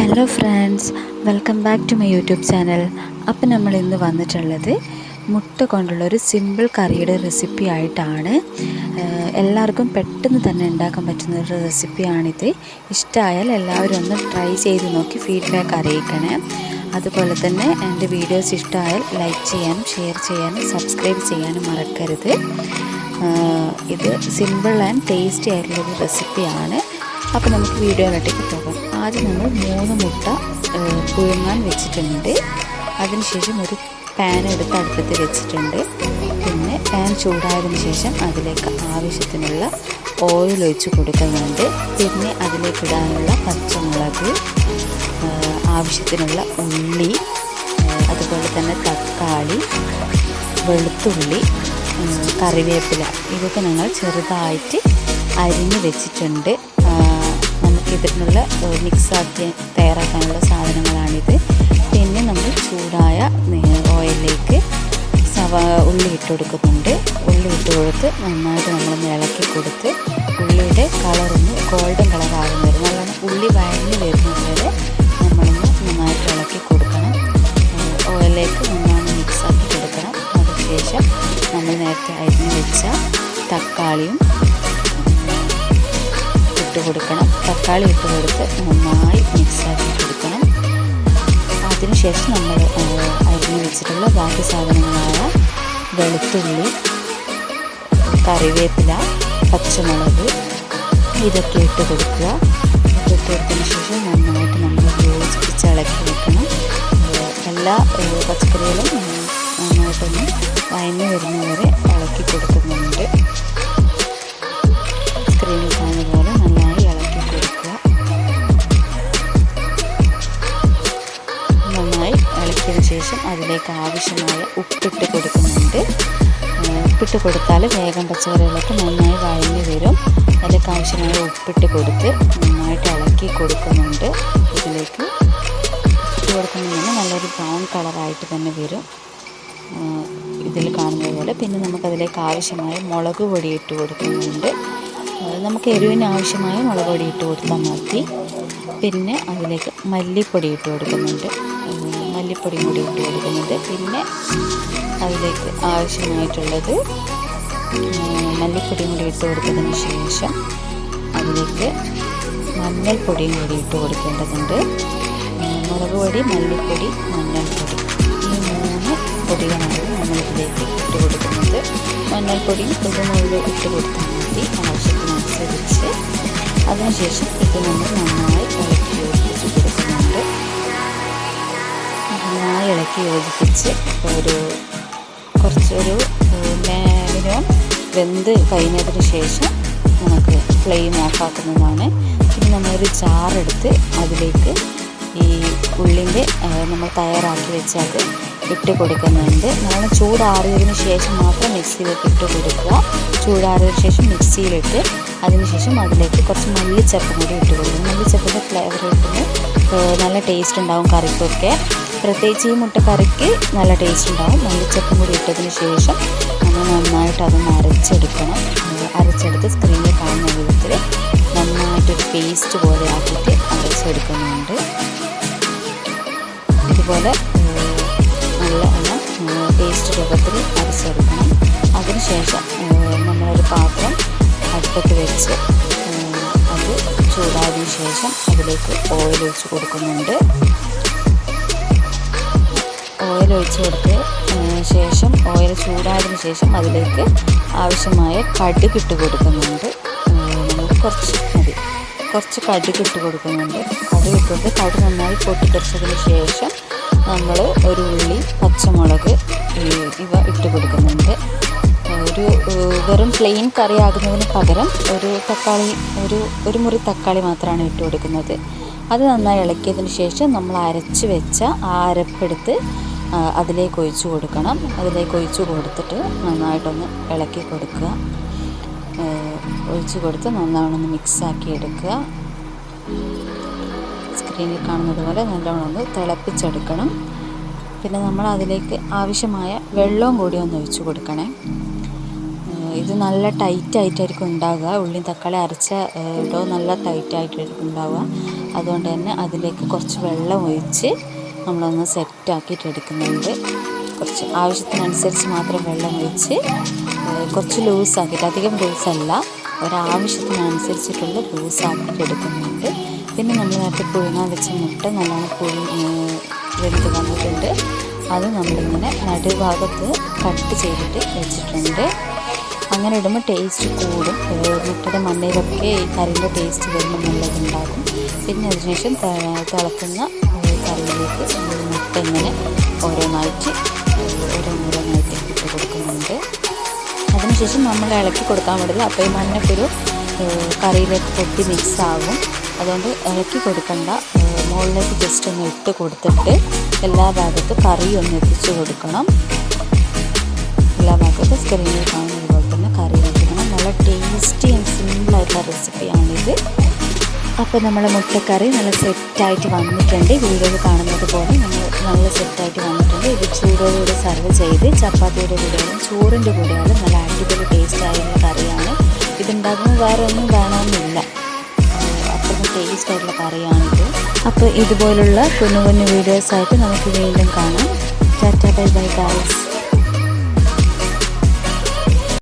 Hello friends welcome back to my YouTube channel അപ്പം നമ്മൾ ഇന്ന് വന്നിട്ടുള്ളത് മുട്ട കൊണ്ടുള്ള ഒരു സിമ്പിൾ കറിയുടെ റെസിപ്പി ആയിട്ടാണ്. എല്ലാവർക്കും പെട്ടെന്ന് തന്നെ ഉണ്ടാക്കാൻ പറ്റുന്ന ഒരു റെസിപ്പിയാണിത് ഇഷ്ടമായാൽ എല്ലാവരും ഒന്ന് ട്രൈ ചെയ്ത് നോക്കി ഫീഡ്ബാക്ക് അറിയിക്കണേ. അതുപോലെ തന്നെ എന്റെ വീഡിയോസ് ഇഷ്ടമായാൽ ലൈക്ക് ചെയ്യാനും ഷെയർ ചെയ്യാനും സബ്സ്ക്രൈബ് ചെയ്യാനും മറക്കരുത്. ഇത് സിമ്പിൾ ആൻഡ് ടേസ്റ്റി ആയിട്ടുള്ളൊരു റെസിപ്പിയാണ് അപ്പോൾ നമുക്ക് വീഡിയോയിലോട്ടേക്ക് പോകാം. ആദ്യം നമ്മൾ മൂന്ന് മുട്ട പുഴുങ്ങാൻ വെച്ചിട്ടുണ്ട്. അതിനുശേഷം ഒരു പാൻ എടുത്ത് അടുപ്പത്ത് വെച്ചിട്ടുണ്ട്. പിന്നെ പാൻ ചൂടായതിനു ശേഷം അതിലേക്ക് ആവശ്യത്തിനുള്ള ഓയിൽ ഒഴിച്ച് കൊടുക്കുന്നുണ്ട്. പിന്നെ അതിലേക്ക് ഇടാനുള്ള പച്ചമുളക് ആവശ്യത്തിനുള്ള ഉള്ളി അതുപോലെ തന്നെ തക്കാളി വെളുത്തുള്ളി കറിവേപ്പില. ഇതൊക്കെ ഞങ്ങൾ ചെറുതായിട്ട് അരിഞ്ഞ് വെച്ചിട്ടുണ്ട്. ഇതിനുള്ള മിക്സാക്കി തയ്യാറാക്കാനുള്ള സാധനങ്ങളാണിത്. പിന്നെ നമ്മൾ ചൂടായ ഓയിലിലേക്ക് സവ ഉള്ളി ഇട്ട് കൊടുക്കുന്നുണ്ട്. ഉള്ളി ഇട്ട് കൊടുത്ത് നന്നായിട്ട് നമ്മൾ ഇളക്കി കൊടുത്ത് ഉള്ളിയുടെ കളറൊന്ന് ഗോൾഡൻ ആകുന്ന വരെ നല്ലോണം ഉള്ളി വഴഞ്ഞ് വരുന്നത് വരെ നമ്മളൊന്ന് നന്നായിട്ട് ഇളക്കി കൊടുക്കണം. ഓയിലേക്ക് നന്നായി മിക്സാക്കി കൊടുക്കണം. അതിനുശേഷം നമ്മൾ നേരത്തെ അരിഞ്ഞ് വെച്ച തക്കാളിയും ഇട്ട് കൊടുക്കണം. തക്കാളി ഇട്ട് കൊടുത്ത് നന്നായി മിക്സാക്കി കൊടുക്കണം. അതിനുശേഷം നമ്മൾ അരിഞ്ഞ് വെച്ചിട്ടുള്ള ബാക്കി സാധനങ്ങളായ വെളുത്തുള്ളി കറിവേപ്പില പച്ചമുളക് ഇതൊക്കെ ഇട്ട് കൊടുക്കുക. ഇട്ട് കൊടുത്തതിന് ശേഷം നന്നായിട്ട് നമ്മൾ യോജിപ്പിച്ച് ഇളക്കി വെക്കണം. എല്ലാ പച്ചക്കറികളും നന്നായിട്ടൊന്ന് വഴഞ്ഞു വരുന്നവരെ ഇളക്കി കൊടുക്കുന്നുണ്ട്. ശേഷം അതിലേക്ക് ആവശ്യമായ ഉപ്പിട്ട് കൊടുക്കുന്നുണ്ട്. ഉപ്പിട്ട് കൊടുത്താൽ വേഗം പച്ചക്കറികളൊക്കെ നന്നായി വഴഞ്ഞു വരും. അതിലേക്ക് ആവശ്യമായ ഉപ്പിട്ട് കൊടുത്ത് നന്നായിട്ട് ഇളക്കി കൊടുക്കുന്നുണ്ട്. ഇതിലേക്ക് ഇട്ട് തന്നെ നല്ലൊരു ബ്രൗൺ കളറായിട്ട് തന്നെ വരും. ഇതിൽ കാണുന്നത് പോലെ. പിന്നെ നമുക്കതിലേക്ക് ആവശ്യമായ മുളക് പൊടി ഇട്ട് കൊടുക്കുന്നുണ്ട്. നമുക്ക് എരിവിന് ആവശ്യമായ മുളക് പൊടി ഇട്ട് കൊടുത്താൽ മതി. പിന്നെ അതിലേക്ക് മല്ലിപ്പൊടി ഇട്ട് കൊടുക്കുന്നുണ്ട്. മല്ലിപ്പൊടിയും കൂടി ഇട്ട് കൊടുക്കുന്നത്. പിന്നെ അതിലേക്ക് ആവശ്യമായിട്ടുള്ളത് മല്ലിപ്പൊടിയും കൂടി ഇട്ട് കൊടുത്തതിന് ശേഷം അതിലേക്ക് മഞ്ഞൾപ്പൊടിയും കൂടി ഇട്ട് കൊടുക്കേണ്ടതുണ്ട്. മുളക് പൊടി മല്ലിപ്പൊടി മഞ്ഞൾപ്പൊടി. ഈ മൂന്ന് പൊടികളാണ് നമ്മളിതിലേക്ക് ഇട്ട് കൊടുക്കുന്നത്. മഞ്ഞൾപ്പൊടിയും കുരുമുളക് ഇട്ട് കൊടുത്താൽ മതി ആവശ്യത്തിനനുസരിച്ച്. അതിനുശേഷം ഇത് നമ്മൾ നന്നായി യോജിപ്പിച്ച് ഒരു കുറച്ചൊരു മിനിമം വെന്ത് കഴിഞ്ഞതിന് ശേഷം നമുക്ക് ഫ്ലെയിം ഓഫാക്കുന്നതാണ്. പിന്നെ നമ്മളൊരു ചാറെടുത്ത് അതിലേക്ക് ഈ ഉള്ളിന്റെ നമ്മൾ തയ്യാറാക്കി വെച്ച് അത് ഇട്ട് കൊടുക്കുന്നുണ്ട്. നമ്മൾ ചൂടാറിയതിന് ശേഷം മാത്രം മിക്സിയിലേക്ക് ഇട്ട് കൊടുക്കുക. ചൂടാറിയതിന് ശേഷം മിക്സിയിലിട്ട് അതിനുശേഷം അതിലേക്ക് കുറച്ച് മല്ലിച്ചപ്പ് കൂടി ഇട്ട് കൊടുക്കും മല്ലിച്ചപ്പിന്റെ ഫ്ലേവർ കിട്ടുമ്പോൾ നല്ല ടേസ്റ്റ് ഉണ്ടാവും കറിക്കൊക്കെ. പ്രത്യേകിച്ച് ഈ മുട്ടക്കറിക്ക് നല്ല ടേസ്റ്റ് ഉണ്ടാവും. മല്ലിച്ചപ്പും കൂടി ഇട്ടതിന് ശേഷം നമ്മൾ നന്നായിട്ട് അതൊന്ന് അരച്ചെടുക്കണം. അരച്ചെടുത്ത് സ്ക്രീനിൽ കാണുന്ന വിധത്തിൽ നന്നായിട്ടൊരു പേസ്റ്റ് പോലെ ആക്കിയിട്ട് അരച്ചെടുക്കുന്നുണ്ട്. ഇതുപോലെ നല്ല പേസ്റ്റ് രൂപത്തിൽ അരച്ചെടുക്കണം. അതിനുശേഷം നമ്മളൊരു പാത്രം അടുപ്പത്ത് വെച്ച് അത് ചൂടായതിനു ശേഷം അതിലേക്ക് ഓയിൽ ഒഴിച്ച് കൊടുക്കുന്നുണ്ട്. ഓയിൽ ഒഴിച്ച് കൊടുത്ത് ശേഷം ഓയിൽ ചൂടായതിനു ശേഷം അതിലേക്ക് ആവശ്യമായ കടുക് ഇട്ട് കൊടുക്കുന്നുണ്ട്. നമുക്ക് കുറച്ച് മതി. കുറച്ച് കടുക് ഇട്ട് കൊടുക്കുന്നുണ്ട്. കടുക് ഇട്ടിട്ട് കടുക് നന്നായി പൊട്ടിത്തെറിച്ചതിന് ശേഷം നമ്മൾ ഒരു ഉള്ളി പച്ചമുളക് ഇവ ഇട്ട് കൊടുക്കുന്നുണ്ട്. ഒരു വെറും പ്ലെയിൻ കറി ആകുന്നതിന് പകരം ഒരു തക്കാളി ഒരു ഒരു മുറി തക്കാളി മാത്രമാണ് ഇട്ട് കൊടുക്കുന്നത്. അത് നന്നായി ഇളക്കിയതിന് ശേഷം നമ്മൾ അരച്ച് വെച്ച ആ അരപ്പെടുത്ത് അതിലേക്ക് ഒഴിച്ചു കൊടുക്കണം. അതിലേക്ക് ഒഴിച്ചു കൊടുത്തിട്ട് നന്നായിട്ടൊന്ന് ഇളക്കി കൊടുക്കുക. ഒഴിച്ചു കൊടുത്ത് ഒന്ന് മിക്സാക്കി എടുക്കുക. സ്ക്രീനിൽ കാണുന്നത് പോലെ നല്ലവണ്ണം ഒന്ന് തിളപ്പിച്ചെടുക്കണം. പിന്നെ നമ്മൾ അതിലേക്ക് ആവശ്യമായ വെള്ളവും കൂടി ഒന്ന് ഒഴിച്ചു കൊടുക്കണേ. ഇത് നല്ല ടൈറ്റ് ആയിട്ടായിരിക്കും ഉണ്ടാവുക. ഉള്ളി തക്കാളി അരച്ച ഇടോ നല്ല ടൈറ്റ് ആയിട്ടായിരിക്കും ഉണ്ടാവുക. അതുകൊണ്ട് തന്നെ അതിലേക്ക് കുറച്ച് വെള്ളം ഒഴിച്ച് നമ്മളൊന്ന് സെറ്റ് ആക്കിയിട്ട് എടുക്കുന്നുണ്ട് കുറച്ച് ആവശ്യത്തിനനുസരിച്ച് മാത്രം വെള്ളം ഒഴിച്ച് കുറച്ച് ലൂസാക്കിയിട്ട് അധികം ലൂസല്ല ഒരാവശ്യത്തിനനുസരിച്ചിട്ടുള്ള ലൂസാക്കിയിട്ട് എടുക്കുന്നുണ്ട് പിന്നെ നമ്മൾ നേരത്തെ പുഴുങ്ങാൻ വെച്ച മുട്ട നല്ലോണം പുഴു വെന്ത് വന്നിട്ടുണ്ട്. അത് നമ്മളിങ്ങനെ നടുഭാഗത്ത് കട്ട് ചെയ്തിട്ട് വെച്ചിട്ടുണ്ട്. അങ്ങനെ ഇടുമ്പോൾ ടേസ്റ്റ് കൂടും. മുട്ടയുടെ മണ്ണയിലൊക്കെ ഈ കറിന്റെ ടേസ്റ്റ് വരുമ്പോൾ നല്ലതുണ്ടാകും. പിന്നെ അതിനുശേഷം തിളക്കുന്ന കറിയിലേക്ക് നമ്മൾ മുട്ട ഇങ്ങനെ ഓരോന്നായിട്ട് ഓരോന്നോരോന്നായിട്ട് ഇട്ട് കൊടുക്കുന്നുണ്ട്. അതിനുശേഷം നമ്മൾ ഇളക്കി കൊടുക്കാൻ പാടില്ല. അപ്പോൾ ഈ മഞ്ഞപ്പൊരു കറിയിലേക്ക് പൊട്ടി മിക്സ് ആകും അതുകൊണ്ട് ഇളക്കി കൊടുക്കണ്ട. മുകളിലേക്ക് ജസ്റ്റ് ഒന്ന് ഇട്ട് കൊടുത്തിട്ട് എല്ലാ ഭാഗത്തും കറി ഒന്ന് എത്തിച്ച് കൊടുക്കണം. എല്ലാ ഭാഗത്തും സ്ക്രീനിൽ കാണുന്നത് പോലെ തന്നെ കറി വെക്കണം. നല്ല ടേസ്റ്റി ആൻഡ് സിമ്പിളായിട്ടുള്ള റെസിപ്പിയാണിത് അപ്പോൾ നമ്മൾ മുട്ടക്കറി നല്ല സെറ്റായിട്ട് വന്നിട്ടുണ്ട്. വീഡിയോയിൽ കാണുന്നത് പോലെ നമ്മൾ നല്ല സെറ്റായിട്ട് വന്നിട്ടുണ്ട്. ഇത് ചൂടോടുകൂടി സർവ് ചെയ്ത് ചപ്പാത്തിയുടെ കൂടെയാലും ചോറിന്റെ കൂടെയാലും നല്ല അടിപൊളി ടേസ്റ്റ് ആയിട്ടുള്ള കറിയാണ്. ഇതുണ്ടാകുമ്പോൾ വേറെ ഒന്നും വേണമെന്നില്ല. അത്രയും ടേസ്റ്റായിട്ടുള്ള കറിയാണിത്. അപ്പോൾ ഇതുപോലുള്ള കുഞ്ഞു കുഞ്ഞു വീഡിയോസായിട്ട് നമുക്ക് വീണ്ടും കാണാം. Tata bye bye guys